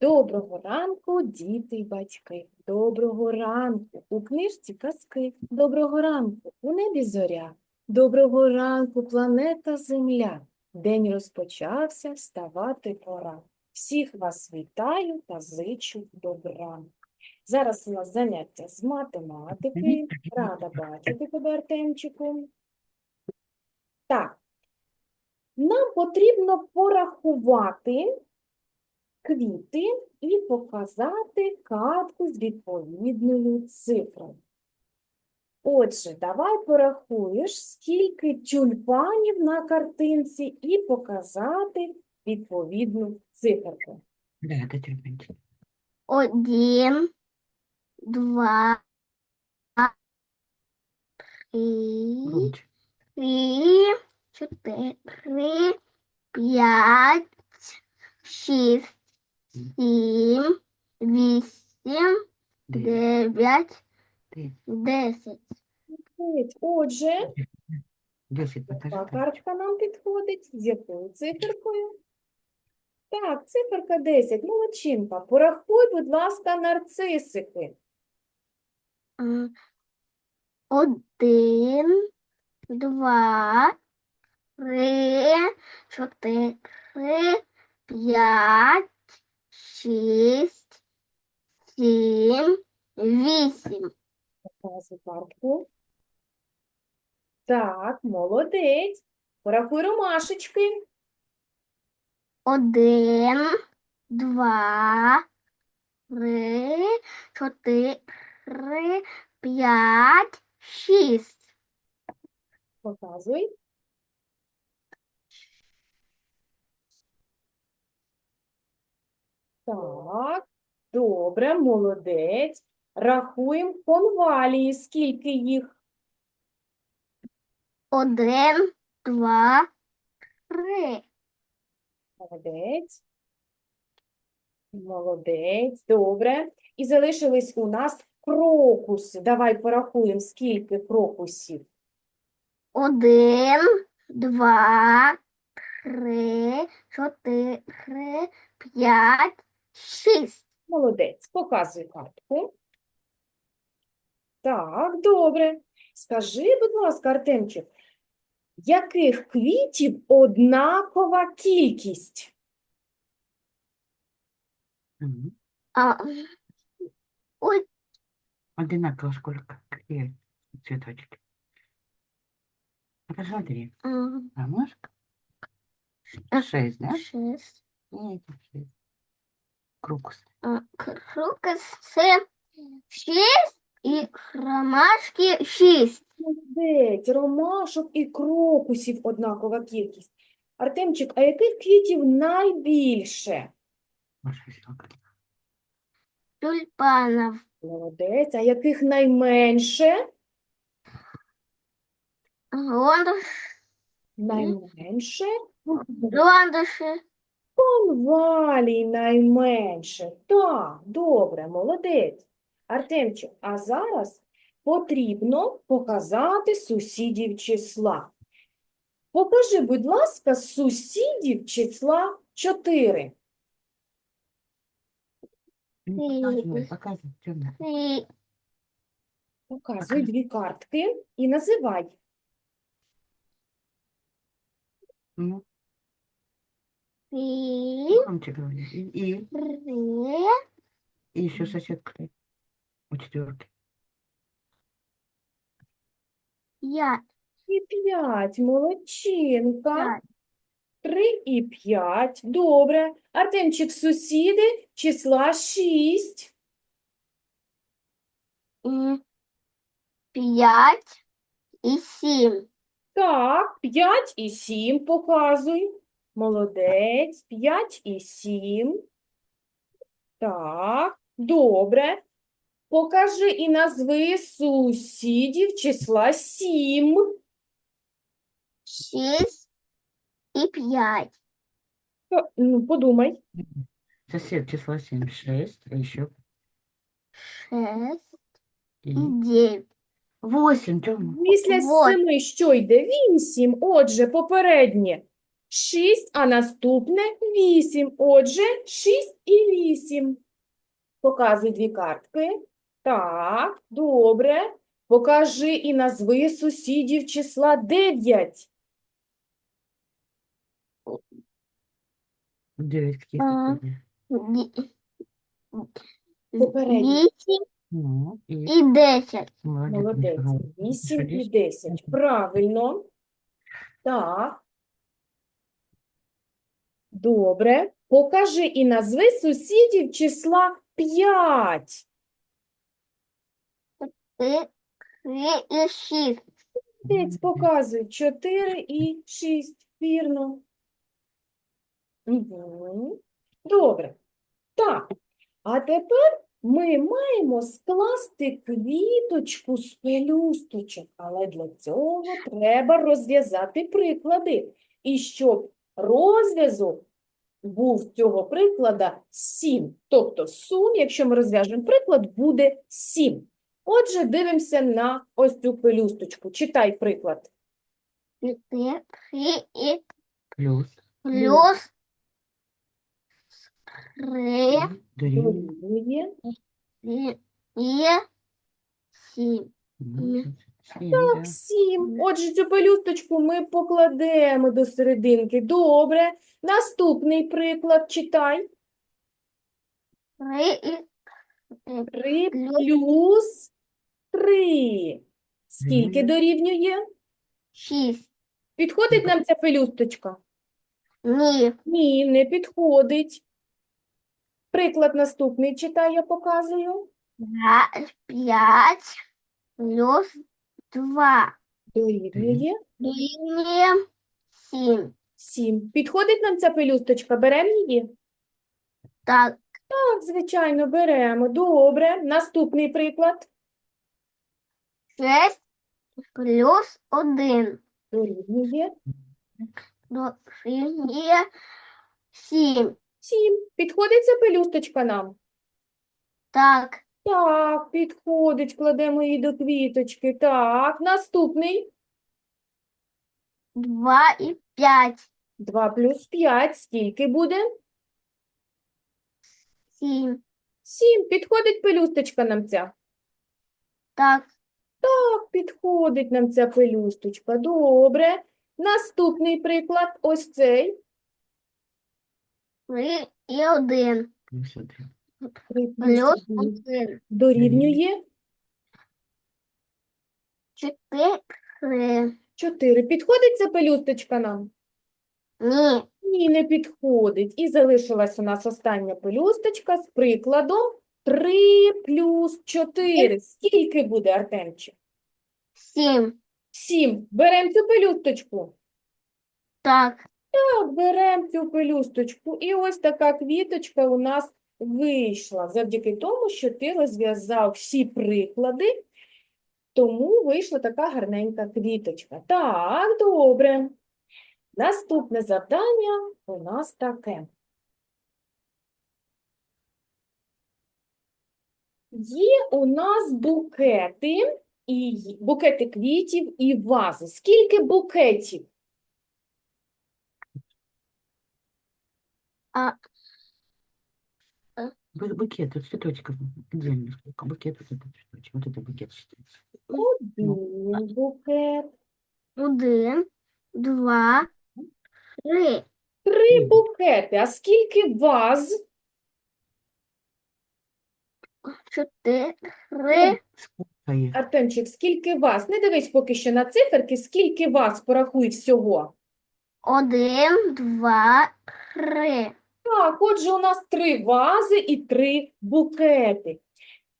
Доброго ранку, діти й батьки. Доброго ранку у книжці казки. Доброго ранку у небі зоря. Доброго ранку, планета Земля. День розпочався, вставати пора. Всіх вас вітаю та зичу добра. Зараз у нас заняття з математики. Рада бачити тебе, Артемчику. Так, нам потрібно порахувати квіти і показати картку з відповідною цифрою. Отже, давай порахуєш, скільки тюльпанів на картинці, і показати відповідну циферку. Да, это тюльпанчик. Один, два, три, три, чотири, п'ять, шість, сім, вісім, Девять. десять. Отже, Десять яка покажи. картка нам підходить? З якою циферкою? Так, циферка 10. Молодчинка. Порахуй, будь ласка, нарцисики. М, Один, два, три, чотири, п'ять, шість, сім, вісім. Показуй картку. Так, молодець. Порахуй ромашечки. Один, два, три, чотири, п'ять, шість. Показуй. Так, добре, молодець. Рахуємо конвалії. Скільки їх? Один, два, три. Молодець. Молодець, добре. І залишились у нас крокуси. Давай порахуємо, скільки крокусів. Один, два, три, чотири, п'ять, шість. Молодець, показуй картку. Так, добре. Скажи, будь ласка, Артемчик, яких квітів однакова кількість? Мгм. А, ой, Одинаково сколько? Какие цветочки? Посмотри. м, Ромашка. А, Шесть, да? шість. Нет, шесть. Крокус. А, Крукас це шість і ромашки шість. Молодець, ромашок і крокусів однакова кількість. Артемчик, а яких квітів найбільше? Маша. Тюльпанов. Молодець, а яких найменше? Лондош, Найменше? лондоші. Конвалій найменше. Так, добре, молодець. Артемчик, а зараз потрібно показати сусідів числа. Покажи, будь ласка, сусідів числа 4. Ну, Показывай, показывай. Темно. І Показуй дві картки і називай. Ну, і громче говори. И, и, три, и еще соседка. У четверки. п'ять. І 5, молодчинка. П'ять. 3 і 5. Добре. Артемчик, сусіди числа 6. і п'ять і сім. Так, 5 і 7 показуй. Молодець. 5 і 7. Так, добре. Покажи і назви сусідів числа 7. Шість і п'ять. Ну, подумай. Сосед числа 7, 6, а еще Шесть и і дев'ять. 8, Тёма. Після Вот. 7 що йде? 8. Отже, попереднє 6, а наступне 8. Отже, 6 і вісім. Показуй дві картки. Так, добре. Покажи і назви сусідів числа 9. Девять А. соседей? Попередні. Вісім Ну, и і десять. молодец, Молодець. Михаил. 8 і десять? 10. Правильно. Так. Добре. Покажи і назви сусідів числа 5. Три, три і шість. Молодець, показуй. 4 і 6. Вірно. Добре. Так. А тепер ми маємо скласти квіточку з пелюсточок, але для цього треба розв'язати приклади. І щоб розв'язок був цього приклада 7. Тобто сум, якщо ми розв'яжемо приклад, буде 7. Отже, дивимося на ось цю пелюсточку. Читай приклад. Плюс. плюс три Дорівнює і сім. Двадцять сім, Отже, цю пелюсточку ми покладемо до серединки. Добре. Наступний приклад читай. Три і 3 Плюс. 3. Скільки дорівнює? шість. Підходить нам ця пелюсточка? Ні. Ні, не підходить. Приклад наступний читай, я показую. П'ять, п'ять плюс два. Дорівнює Дорівнює сім. 7. Підходить нам ця пелюсточка? Беремо її? Так, Так, звичайно, беремо. Добре. Наступний приклад. шесть плюс один. Дорівнює Дорівнює сім. 7. Підходить ця пелюсточка нам? Так, Так, підходить. Кладемо її до квіточки. Так, наступний. два і п'ять. 2 плюс 5. Скільки буде? Сім. 7. Підходить пелюсточка нам ця? Так, Так, підходить нам ця пелюсточка. Добре. Наступний приклад. Ось цей. три і один. Плюс один. 3 плюс Плюс 1 один. дорівнює Чотири. 4. Підходить ця пелюсточка нам? Ні. Ні, не підходить. І залишилась у нас остання пелюсточка з прикладом 3 плюс 4. Скільки буде, Артемчик? Сім. 7. Беремо цю пелюсточку. Так, Так, беремо цю пелюсточку. І ось така квіточка у нас вийшла. Завдяки тому, що ти розв'язав всі приклади, тому вийшла така гарненька квіточка. Так, добре. Наступне завдання у нас таке. Є у нас букети, і букети квітів і вази. Скільки букетів? а Букет, вот цветочков отдельно сколько. Букет, вот этот цветочек, вот это букет считается. Один букет. один, два, три. Три букети. А скільки ваз? Чотири. Их? Артемчик, скільки ваз? Не дивись поки що на циферки, скільки ваз порахуй всього. Один, два, три. Так, отже, у нас три вази і три букети.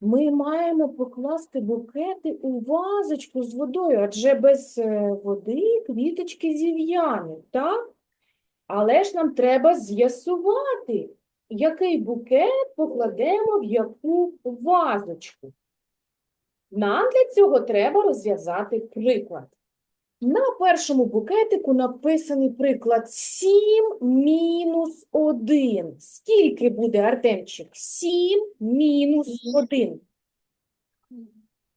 Ми маємо покласти букети у вазочку з водою, адже без е, води квіточки зів'януть, так? Але ж нам треба з'ясувати, який букет покладемо в яку вазочку. Нам для цього треба розв'язати приклад. На першому букетику написаний приклад 7 мінус 1. Скільки буде, Артемчик? 7 мінус 1.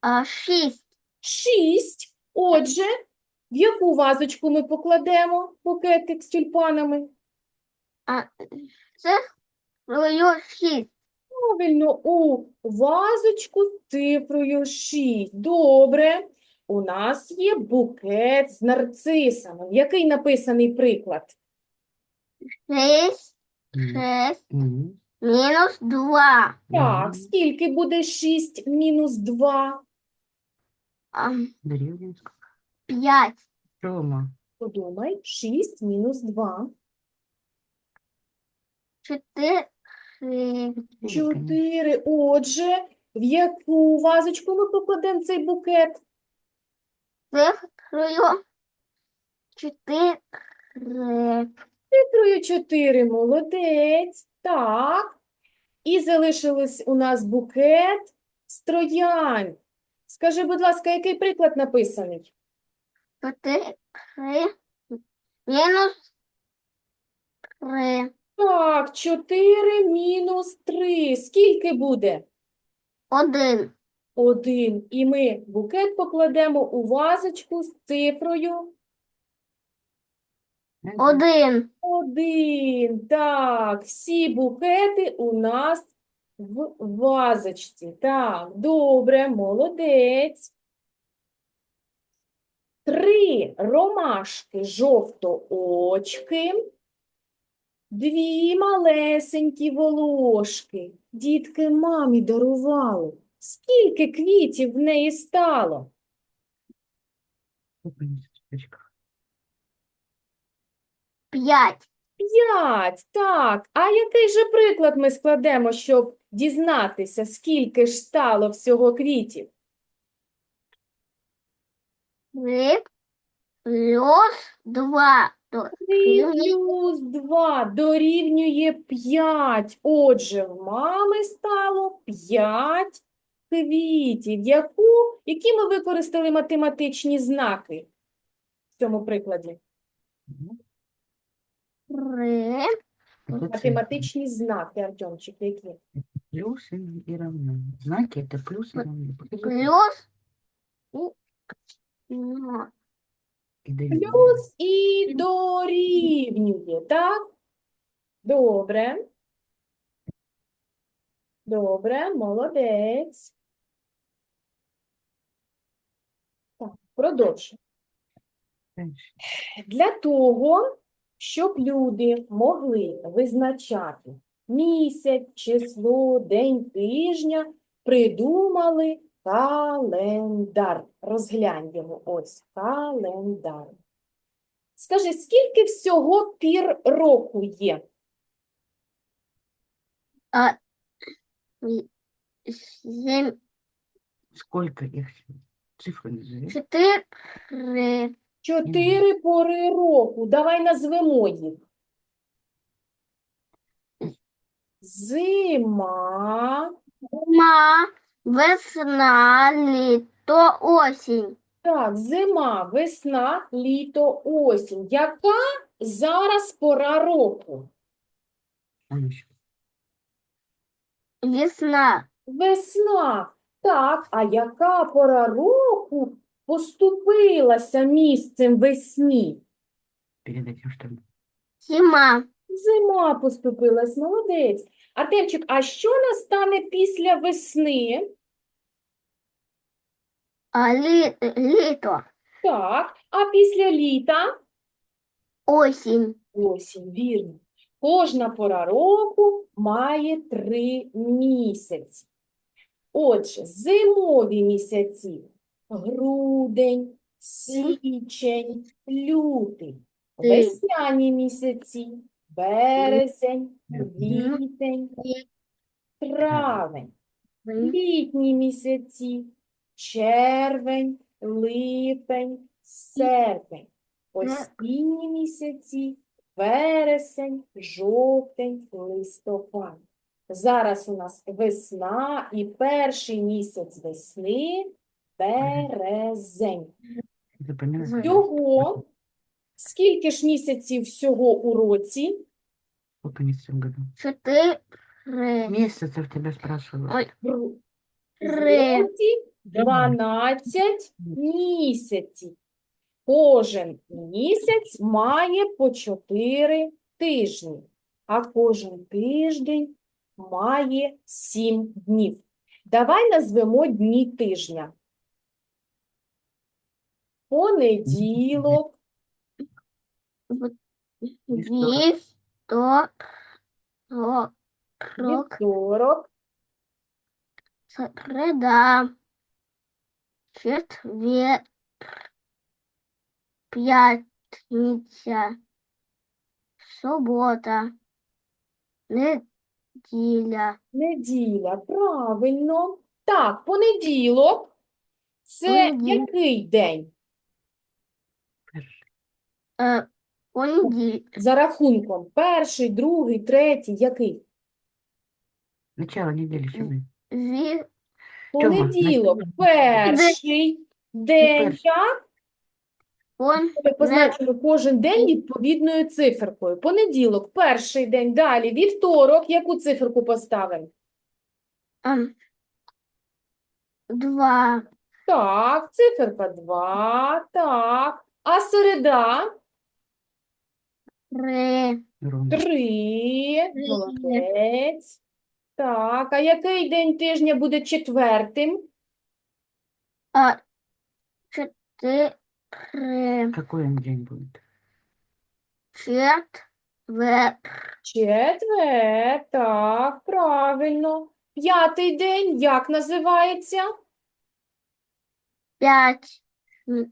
А шість. 6. Отже, в яку вазочку ми покладемо букетик з тюльпанами? А це цифрою шість. Правильно, у вазочку з цифрою 6. Добре. У нас є букет з нарцисами. Який написаний приклад? Шість, шість, мінус два. Так, скільки буде 6 мінус 2? Дорівнює скільки? П'ять. Рома. Подумай, 6 мінус 2. Чотири. 4. Отже, в яку вазочку ми покладемо цей букет? Цифрою чотири. Цифрою 4. Молодець. Так. І залишилось у нас букет з троянд. Скажи, будь ласка, який приклад написаний? Чотири. Мінус три. Так, 4 мінус 3. Скільки буде? Один. 1. І ми букет покладемо у вазочку з цифрою Один. Один. Так, всі букети у нас в вазочці. Так, добре, молодець. Три ромашки жовтоочки, дві малесенькі волошки. Дітки мамі дарували. Скільки квітів в неї стало? П'ять. П'ять, так. А який же приклад ми складемо, щоб дізнатися, скільки ж стало всього квітів? Три. Плюс два. То Три плюс два дорівнює п'ять. Отже, в мами стало п'ять квітів. Яку, які ми використали математичні знаки в цьому прикладі? Ну, Три. это цифры. Математичні знаки, Артемчик, які? Плюс и, и равно. Знаки это плюс и равно. Покажи, Плюс. і ноль. и дорівнює. Плюс і дорівнює, так? Добре. Добре, молодець. Продовжуємо. Для того, щоб люди могли визначати місяць, число, день тижня, придумали календар. Розглянь його. Ось календар. Скажи, скільки всього пір року є? А, сім, Сколько их? Цифры назови. чотири, Чотири пори року. Давай назвемо їх. Зима. зима, весна, літо, осінь. Так, зима, весна, літо, осінь. Яка зараз пора року? Весна, Весна. Так, а яка пора року поступилася місцем весні? Перед этим что ли? зима, Зима поступилась, молодець. Артемчик, а що настане після весни? а лі, літо, Так, а після літа? осінь, Осінь, вірно. Кожна пора року має три місяці. Отже, зимові місяці – грудень, січень, лютий. Весняні місяці – березень, квітень, травень. Літні місяці – червень, липень, серпень. Осінні місяці – вересень, жовтень, листопад. Зараз у нас весна і перший місяць весни – березень. Всього, скільки ж місяців всього у році? Сколько месяцев в году? чотири, Месяцев тебя спрашиваю. ой, Три. році 12 місяців. Кожен місяць має по 4 тижні. а кожен тиждень має сім днів. Давай назвемо дні тижня. Понеділок, Вівторок. Рок. вівторок, Середа. Четвер. П'ятниця. Субота. Неділя. Неділя. Неділя, Правильно. Так, понеділок. Це Понеділок. який день? Е, понеділок. За рахунком. Перший, другий, третій, який? Начало недели сьогодні. Ві... Понеділок, перший день, перший. Ми позначимо кожен день відповідною циферкою. Понеділок, перший день, далі вівторок, яку циферку поставимо? ем, Два. Так, циферка 2, так. А середа? Три. 3, Три. молодець. Так, а який день тижня буде четвертим? А, чотири. Какой он день будет? Четвер. Четвер, так, правильно. П'ятий день як називається? П'ять.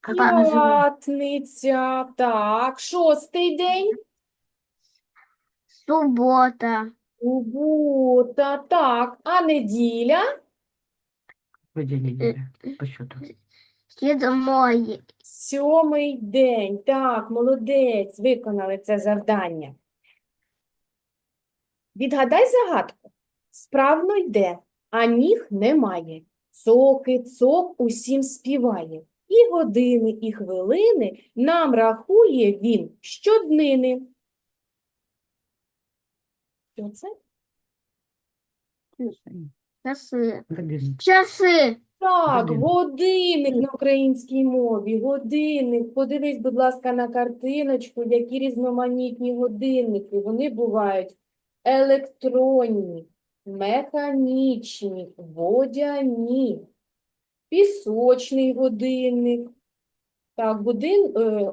Как он называется? П'ятниця, так. Шостий день? Субота. Субота, так. А неділя? Какой день недели по счету? Сьомої. Сьомий день. Так, молодець, виконали це завдання. Відгадай загадку. Справно йде, а ніг немає. Цоки, цок усім співає. І години, і хвилини нам рахує він щоднини. Що це? Часи. Часи. Так, Годинник. годинник на українській мові. Годинник. Подивись, будь ласка, на картиночку, які різноманітні годинники. Вони бувають електронні, механічні, водяні, пісочний годинник. Так, годин, е,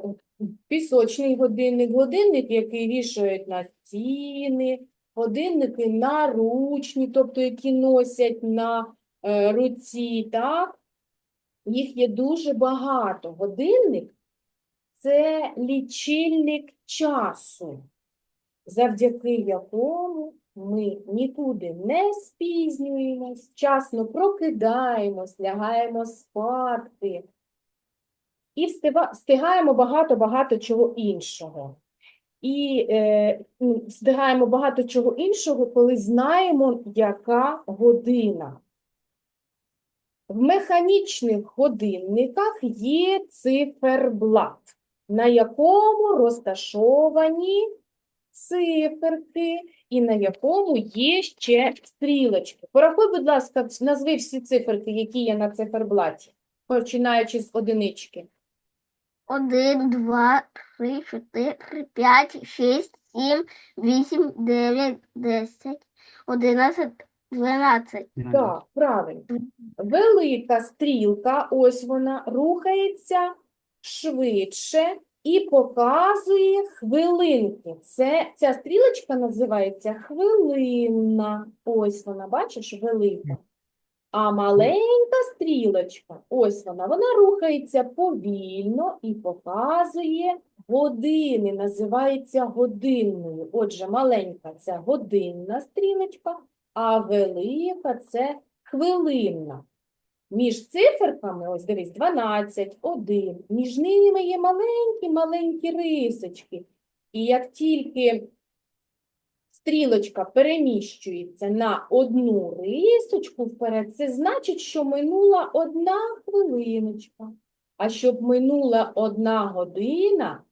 пісочний годинник, годинник, який вішають на стіни, годинники наручні, тобто які носять на руці, так? Їх є дуже багато. Годинник – це лічильник часу, завдяки якому ми нікуди не спізнюємось, вчасно прокидаємось, лягаємо спати і встигаємо багато-багато чого іншого. І е, встигаємо багато чого іншого, коли знаємо, яка година. В механічних годинниках є циферблат, на якому розташовані циферки і на якому є ще стрілочки. Порахуй, будь ласка, назви всі циферки, які є на циферблаті, починаючи з одинички. Один, два, три, чотири, п'ять, шість, сім, вісім, дев'ять, десять, одинадцять, дванадцять. Так, правильно. Велика стрілка, ось вона, рухається швидше і показує хвилинки. Це, ця стрілочка називається хвилинна. Ось вона, бачиш, велика. А маленька стрілочка, ось вона, вона рухається повільно і показує години, називається годинною. Отже, маленька – це годинна стрілочка, а велика – це хвилинна. Між циферками, ось дивись, 12, 1, між ними є маленькі-маленькі рисочки. І як тільки стрілочка переміщується на одну рисочку вперед, це значить, що минула одна хвилиночка. А щоб минула одна година,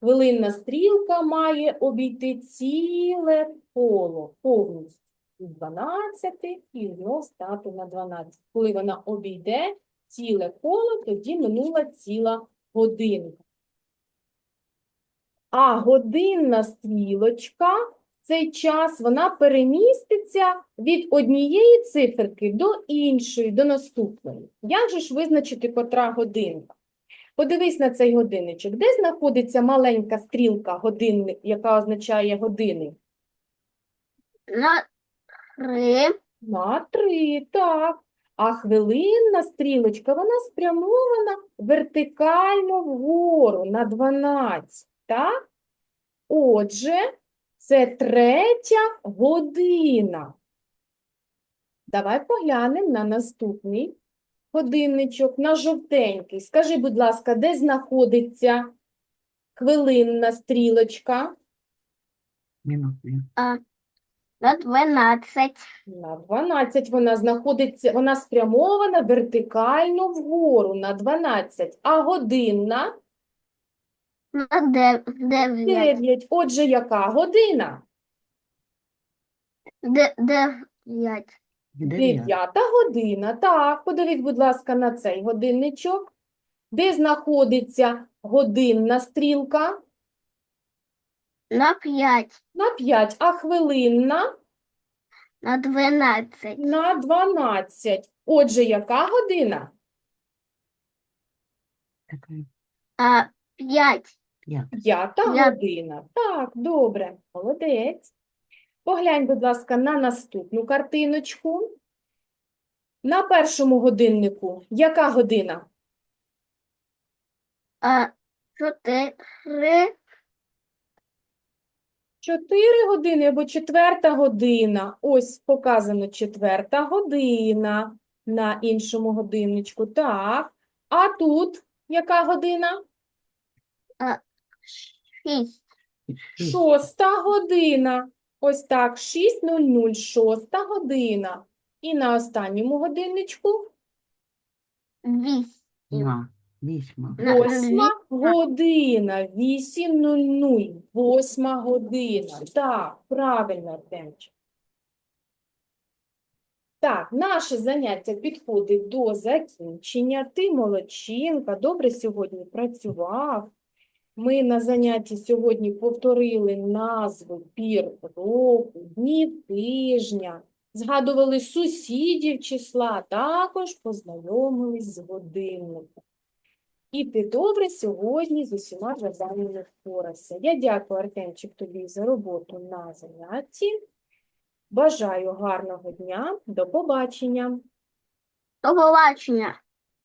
хвилинна стрілка має обійти ціле коло повністю 12 і знов стати на 12. Коли вона обійде ціле коло, тоді минула ціла годинка. А годинна стрілочка цей час вона переміститься від однієї циферки до іншої, до наступної. Як же ж визначити, котра годинка? Подивись на цей годинничок. Де знаходиться маленька стрілка годинник, яка означає години? На три. На три, так. А хвилинна стрілочка, вона спрямована вертикально вгору на 12, так? Отже, це третя година. Давай поглянемо на наступний годинничок, на жовтенький. Скажи, будь ласка, де знаходиться хвилинна стрілочка? Минутные. А, на дванадцять. На 12 вона знаходиться, вона спрямована вертикально вгору на 12, а годинна На де- дев'ять. 9. Отже, яка година? Де- Дев'ять. Дев'ять. 9 година. Так, подивіть, будь ласка, на цей годинничок. Де знаходиться годинна стрілка? На п'ять. На 5, а хвилинна На дванадцять. на 12. Отже, яка година? Такая А п'ять. П'ята Я- година. Так, добре, молодець. Поглянь, будь ласка, на наступну картиночку. На першому годиннику яка година? А чотири. Чотири години або четверта година. Ось показано четверта година на іншому годинничку. Так. А тут яка година? Шість. Шоста година. Ось так, 6.00, шоста година. І на останньому годинничку Вісім. Два. Весьма. На- восьма година, 8.00, восьма година. Так, правильно, Артемчик. Так, наше заняття підходить до закінчення. Ти молодчинка, добре сьогодні працював. Ми на занятті сьогодні повторили назви пір року, днів тижня, згадували сусідів числа, також познайомились з годинником. І ти добре сьогодні з усіма завданнями впорався. Я дякую, Артемчик, тобі за роботу на занятті. Бажаю гарного дня. До побачення. До побачення.